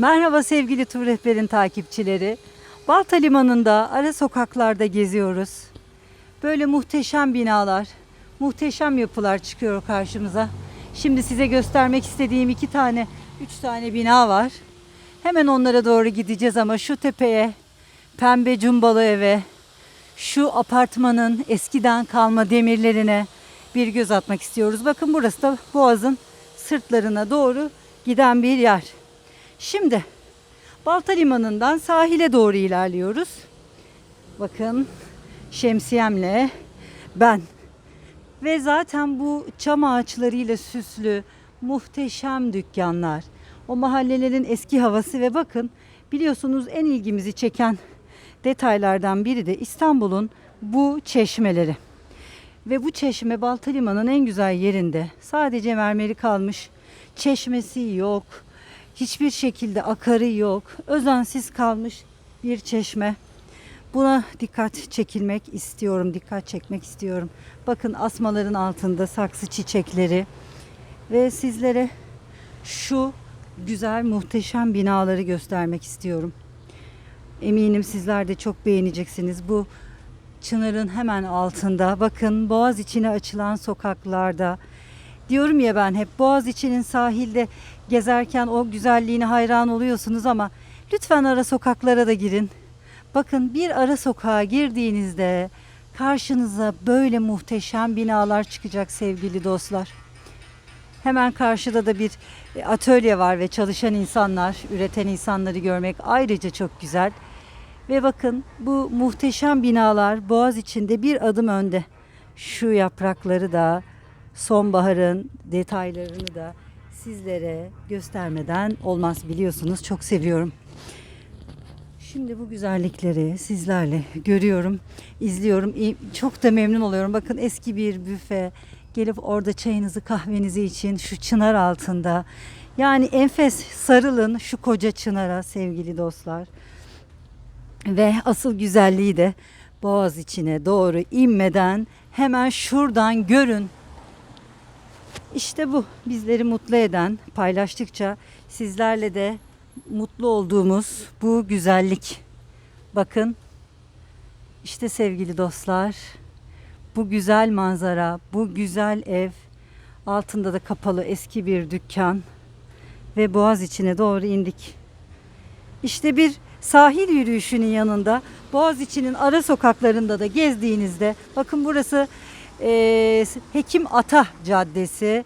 Merhaba sevgili tur rehberin takipçileri. Balta Limanı'nda ara sokaklarda geziyoruz. Böyle muhteşem binalar, muhteşem yapılar çıkıyor karşımıza. Şimdi size göstermek istediğim iki tane, üç tane bina var. Hemen onlara doğru gideceğiz ama şu tepeye, pembe cumbalı eve, şu apartmanın eskiden kalma demirlerine bir göz atmak istiyoruz. Bakın burası da Boğaz'ın sırtlarına doğru giden bir yer. Şimdi Balta Limanı'ndan sahile doğru ilerliyoruz. Bakın şemsiyemle ben ve zaten bu çam ağaçlarıyla süslü muhteşem dükkanlar. O mahallelerin eski havası ve bakın biliyorsunuz en ilgimizi çeken detaylardan biri de İstanbul'un bu çeşmeleri. Ve bu çeşme Balta Limanı'nın en güzel yerinde. Sadece mermeri kalmış. Çeşmesi yok. Hiçbir şekilde akarı yok. Özensiz kalmış bir çeşme. Buna dikkat çekilmek istiyorum, dikkat çekmek istiyorum. Bakın asmaların altında saksı çiçekleri ve sizlere şu güzel muhteşem binaları göstermek istiyorum. Eminim sizler de çok beğeneceksiniz. Bu Çınar'ın hemen altında bakın Boğaz içine açılan sokaklarda diyorum ya ben hep Boğaz içinin sahilde gezerken o güzelliğine hayran oluyorsunuz ama lütfen ara sokaklara da girin. Bakın bir ara sokağa girdiğinizde karşınıza böyle muhteşem binalar çıkacak sevgili dostlar. Hemen karşıda da bir atölye var ve çalışan insanlar, üreten insanları görmek ayrıca çok güzel. Ve bakın bu muhteşem binalar Boğaz içinde bir adım önde. Şu yaprakları da sonbaharın detaylarını da sizlere göstermeden olmaz biliyorsunuz çok seviyorum. Şimdi bu güzellikleri sizlerle görüyorum, izliyorum. Çok da memnun oluyorum. Bakın eski bir büfe. Gelip orada çayınızı kahvenizi için şu çınar altında. Yani enfes sarılın şu koca çınara sevgili dostlar. Ve asıl güzelliği de boğaz içine doğru inmeden hemen şuradan görün. İşte bu bizleri mutlu eden, paylaştıkça sizlerle de mutlu olduğumuz bu güzellik. Bakın işte sevgili dostlar bu güzel manzara, bu güzel ev altında da kapalı eski bir dükkan ve boğaz içine doğru indik. İşte bir sahil yürüyüşünün yanında Boğaziçi'nin ara sokaklarında da gezdiğinizde bakın burası eee, Hekim Ata Caddesi.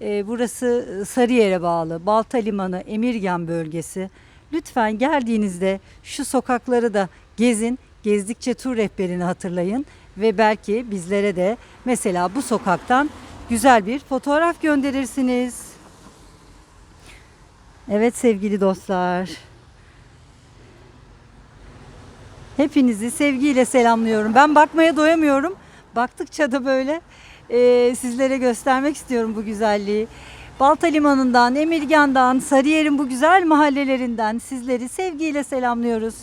Eee, burası Sarıyer'e bağlı. Balta Limanı, Emirgan bölgesi. Lütfen geldiğinizde şu sokakları da gezin. Gezdikçe tur rehberini hatırlayın ve belki bizlere de mesela bu sokaktan güzel bir fotoğraf gönderirsiniz. Evet sevgili dostlar. Hepinizi sevgiyle selamlıyorum. Ben bakmaya doyamıyorum. Baktıkça da böyle e, sizlere göstermek istiyorum bu güzelliği. Balta Limanı'ndan, Emirgan'dan, Sarıyer'in bu güzel mahallelerinden sizleri sevgiyle selamlıyoruz.